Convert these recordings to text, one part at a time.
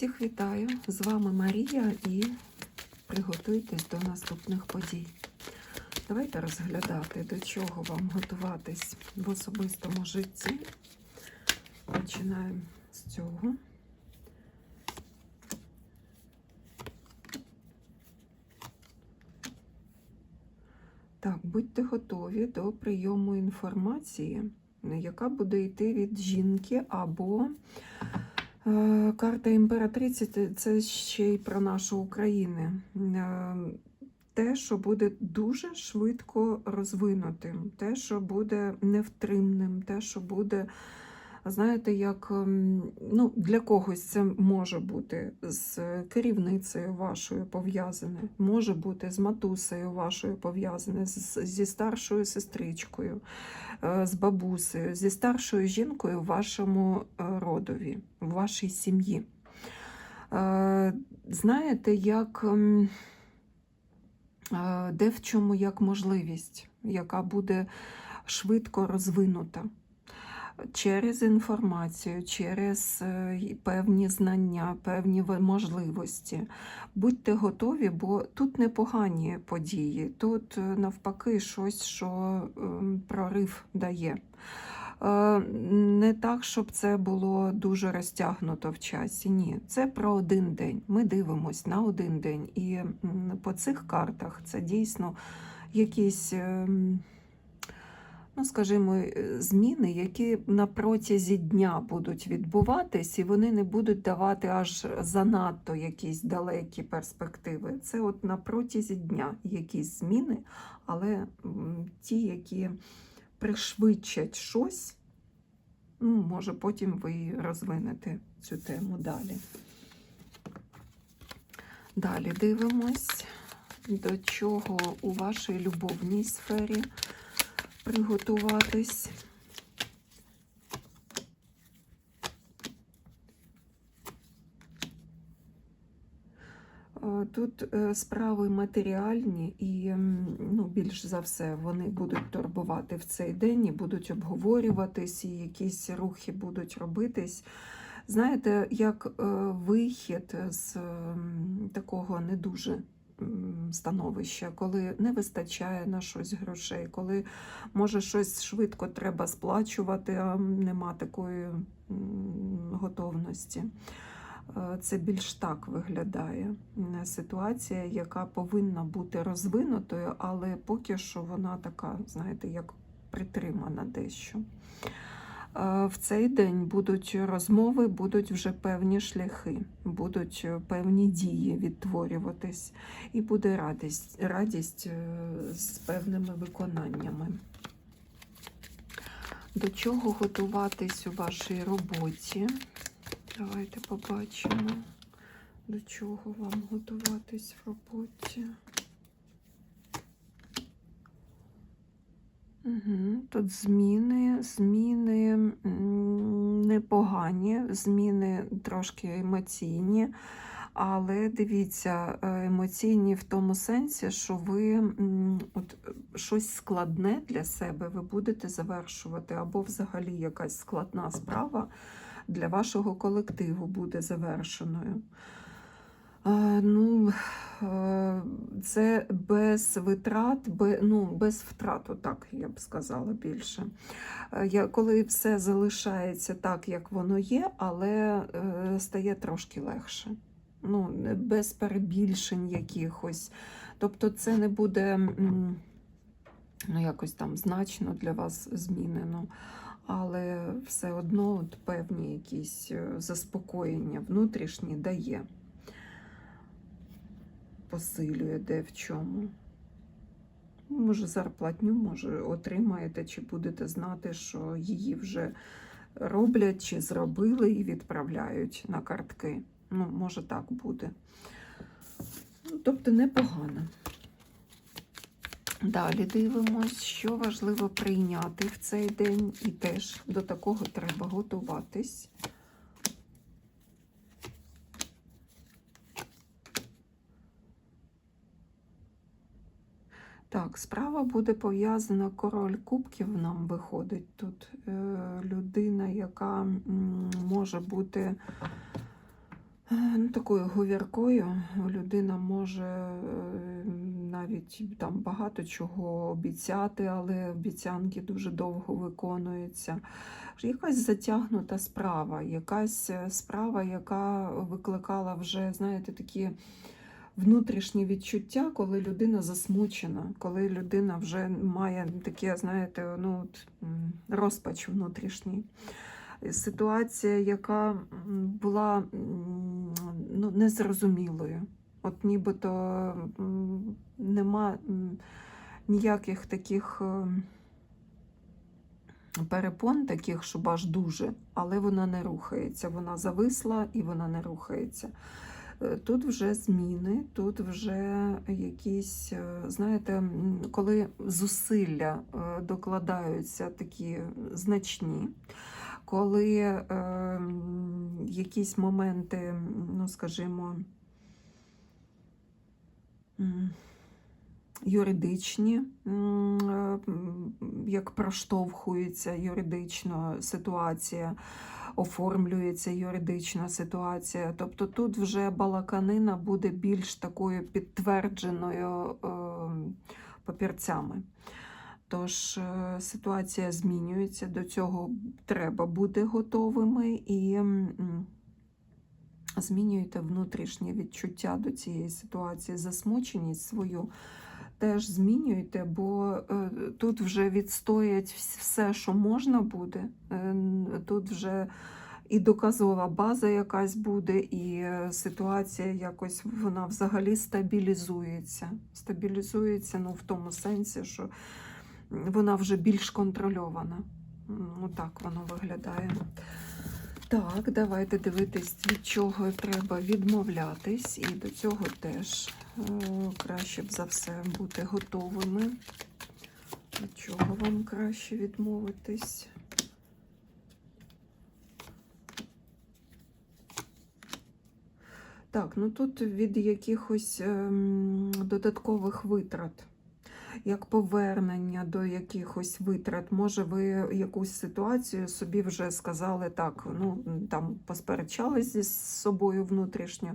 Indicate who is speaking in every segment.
Speaker 1: Всіх вітаю! З вами Марія і приготуйтесь до наступних подій. Давайте розглядати, до чого вам готуватись в особистому житті. Починаємо з цього. Так, будьте готові до прийому інформації, яка буде йти від жінки або Карта імператриці це- це ще й про нашу Україну. Е, Те, що буде дуже швидко розвинутим, те, що буде невтримним, те, що буде, знаєте, як ем, ну, для когось це може бути з керівницею вашою пов'язане, може бути з матусею вашою пов'язане, зі старшою сестричкою е, з бабусею, зі старшою жінкою в вашому е, родові, в вашій сім'ї. Е, Знаєте, як ем, де в чому як можливість, яка буде швидко розвинута через інформацію, через е, певні знання, певні можливості. Будьте готові, бо тут непогані події, тут е, навпаки щось, що ем, прорив дає. Е, Не так, щоб це було дуже розтягнуто в часі. Ні, це про один день. Ми дивимось на один день. І по цих картах це дійсно якісь. Ну, скажімо, е, зміни, які на протязі дня будуть відбуватись, і вони не будуть давати аж занадто якісь далекі перспективи. Це от на протязі дня якісь зміни, але ті, які пришвидшать щось, ну, може, потім ви розвинете цю тему далі. Далі дивимось, до чого у вашій любовній сфері приготуватись. Е, Тут е, справи матеріальні і ну, більш за все вони будуть турбувати в цей день і будуть обговорюватись, і якісь рухи будуть робитись. Знаєте, як е, вихід з такого не дуже м, становища, коли не вистачає на щось грошей, коли може щось швидко треба сплачувати, а нема такої готовності. Е, Це більш так виглядає ситуація, яка повинна бути розвинутою, але поки що вона така, знаєте, як притримана дещо. В цей день будуть розмови, будуть вже певні шляхи, будуть е, певні дії відтворюватись, і буде радість, радість е, з певними виконаннями. До чого готуватись у вашій роботі? Давайте побачимо, до чого вам готуватись в роботі. Тут зміни, зміни непогані, зміни трошки емоційні, але дивіться, е, емоційні в тому сенсі, що ви от, щось складне для себе ви будете завершувати, або взагалі якась складна справа для вашого колективу буде завершеною. Ну, е, це без витрат, бе- ну, без втрат, так я б сказала більше. Е, Я, коли все залишається так, як воно є, але е, стає трошки легше. Ну, без перебільшень якихось. Тобто це не буде ну, якось там значно для вас змінено. Але все одно от певні якісь заспокоєння внутрішні дає посилює де в чому. Може, зарплатню, може, отримаєте, чи будете знати, що її вже роблять, чи зробили і відправляють на картки. Ну, може, так буде. Ну, тобто непогано. Далі дивимось, що важливо прийняти в цей день, і теж до такого треба готуватись. Так, справа буде пов'язана король кубків. Нам виходить тут е, людина, яка може бути Е, Ну, такою говіркою людина може е, навіть там багато чого обіцяти, але обіцянки дуже довго виконуються. Якась затягнута справа, якась справа, яка викликала вже, знаєте, такі внутрішні відчуття, коли людина засмучена, коли людина вже має таке, знаєте, ну, от, розпач внутрішній ситуація, яка була ну, незрозумілою. От нібито нема ніяких таких ем, перепон, таких, щоб аж дуже, але вона не рухається. Вона зависла і вона не рухається. Е, Тут вже зміни, тут вже якісь, е, знаєте, коли зусилля е, докладаються такі значні, коли якісь моменти, ну скажімо, юридичні, як проштовхується юридично ситуація, оформлюється юридична ситуація. Тобто тут вже балаканина буде більш такою підтвердженою е, папірцями. Тож е, ситуація змінюється, до цього треба бути готовими і м, змінюйте внутрішнє відчуття до цієї ситуації, засмученість свою теж змінюйте, бо е, тут вже відстоять все, що можна буде. Е, Тут вже і доказова база якась буде, і е, ситуація якось вона взагалі стабілізується. Стабілізується ну, в тому сенсі, що вона вже більш контрольована. Отак воно виглядає. Так, давайте дивитись, від чого треба відмовлятись, і до цього теж е, краще б за все бути готовими. Від чого вам краще відмовитись? Так, ну тут від якихось ем, додаткових витрат, як повернення до якихось витрат. Може, ви якусь ситуацію собі вже сказали так, ну там посперечались зі собою внутрішньо,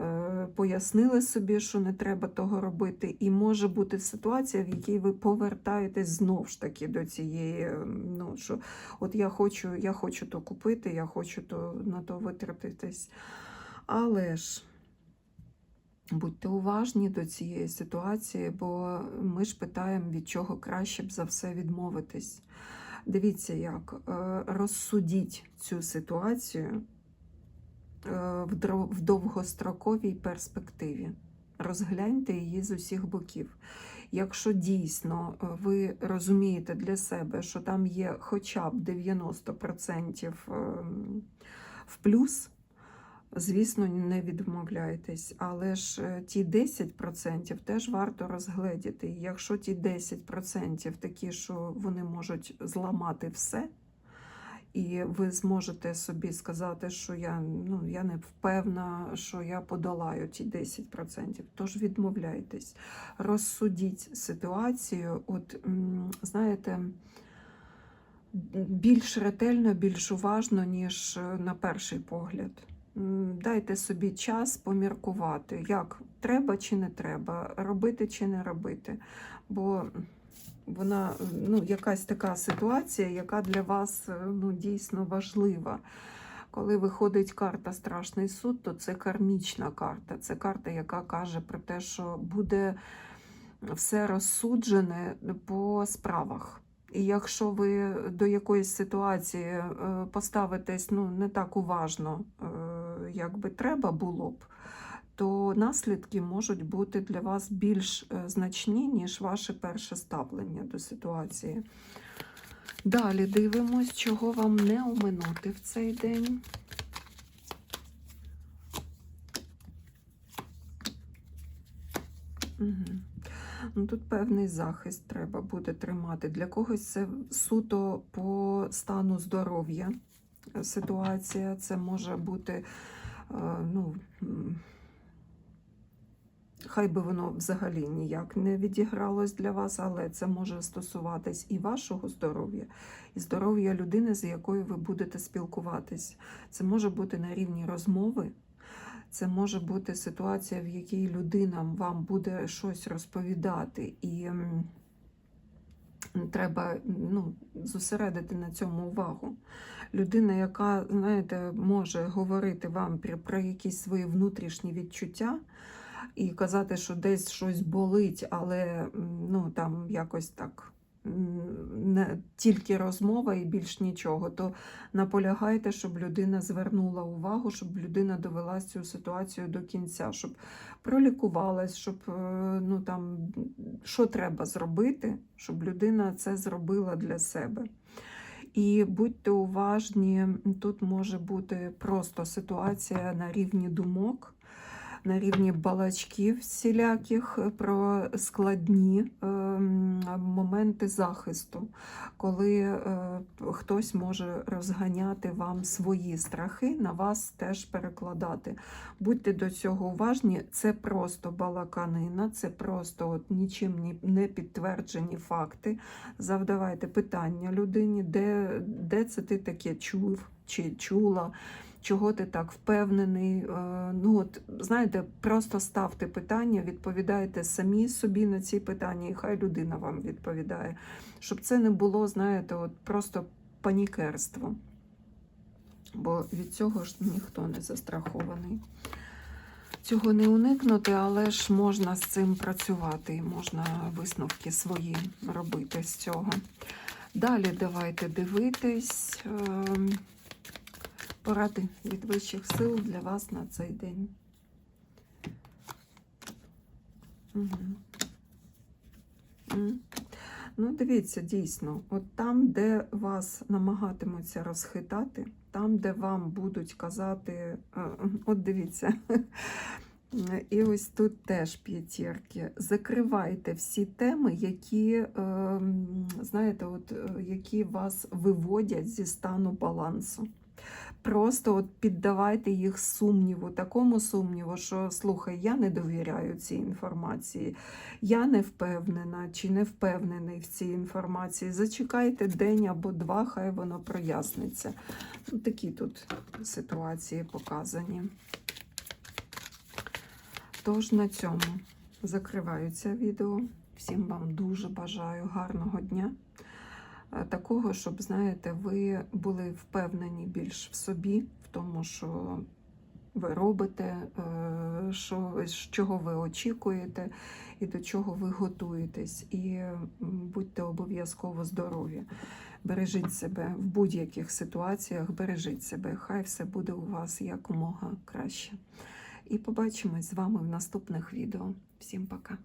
Speaker 1: е, пояснили собі, що не треба того робити. І може бути ситуація, в якій ви повертаєтесь знову ж таки до цієї, ем, ну що от я хочу, я хочу то купити, я хочу то на то витратитись. Але ж будьте уважні до цієї ситуації, бо ми ж питаємо, від чого краще б за все відмовитись. Дивіться, як е, розсудіть цю ситуацію е, в довгостроковій перспективі. Розгляньте її з усіх боків. Якщо дійсно е, ви розумієте для себе, що там є хоча б 90% ем, в плюс, Звісно, не відмовляйтесь, але ж е, ті 10% теж варто розгледіти. Якщо ті 10% такі, що вони можуть зламати все, і ви зможете собі сказати, що я, ну, я не впевна, що я подолаю ті 10%, тож відмовляйтесь, розсудіть ситуацію, от знаєте, більш ретельно, більш уважно, ніж е, на перший погляд. Дайте собі час поміркувати, як треба чи не треба, робити чи не робити. Бо вона ну, якась така ситуація, яка для вас е, ну, дійсно важлива. Коли виходить карта Страшний суд, то це кармічна карта. Це карта, яка каже про те, що буде все розсуджене по справах. І якщо ви до якоїсь ситуації е, поставитесь ну, не так уважно, е, як би треба було б, то наслідки можуть бути для вас більш е, значні, ніж ваше перше ставлення до ситуації. Далі дивимось, чого вам не оминути в цей день. Угу. Ну, тут певний захист треба буде тримати. Для когось це суто по стану здоров'я е, ситуація. Це може бути, е, ну, хай би воно взагалі ніяк не відігралось для вас, але це може стосуватись і вашого здоров'я, і здоров'я людини, з якою ви будете спілкуватись. Це може бути на рівні розмови. Це може бути ситуація, в якій людина вам буде щось розповідати, і треба ну, зосередити на цьому увагу. Людина, яка, знаєте, може говорити вам про, якісь свої внутрішні відчуття і казати, що десь щось болить, але ну, там якось так. Не тільки розмова і більш нічого, то наполягайте, щоб людина звернула увагу, щоб людина довела цю ситуацію до кінця, щоб пролікувалась, щоб е, ну там що треба зробити, щоб людина це зробила для себе. І будьте уважні, тут може бути просто ситуація на рівні думок, на рівні балачків всіляких е, про складні ем, моменти захисту, коли е, хтось може розганяти вам свої страхи, на вас теж перекладати. Будьте до цього уважні, це просто балаканина, це просто от нічим не підтверджені факти. Завдавайте питання людині, де, де це ти таке чув чи чула. Чого ти так впевнений? Е, Ну, от, знаєте, просто ставте питання, відповідайте самі собі на ці питання, і хай людина вам відповідає. Щоб це не було, знаєте, от просто панікерство. Бо від цього ж ніхто не застрахований. Цього не уникнути, але ж можна з цим працювати, можна висновки свої робити з цього. Далі давайте дивитись. Ем, Поради від вищих сил для вас на цей день. Угу. Ну, дивіться, дійсно, от там, де вас намагатимуться розхитати, там, де вам будуть казати, е, от дивіться, і ось тут теж п'ятірки. Закривайте всі теми, які, е, знаєте, от, е, які вас виводять зі стану балансу. Просто от піддавайте їх сумніву, такому сумніву, що слухай, я не довіряю цій інформації, я не впевнена чи не впевнений в цій інформації. Зачекайте день або два, хай воно проясниться. Ну, такі тут ситуації показані. Тож на цьому закриваю відео. Всім вам дуже бажаю гарного дня. Е, Такого, щоб, знаєте, ви були впевнені більш в собі, в тому, що ви робите, е, що, з чого ви очікуєте і до чого ви готуєтесь. І будьте обов'язково здорові. Бережіть себе в будь-яких ситуаціях, бережіть себе. Хай все буде у вас якомога краще. І побачимось з вами в наступних відео. Всім пока!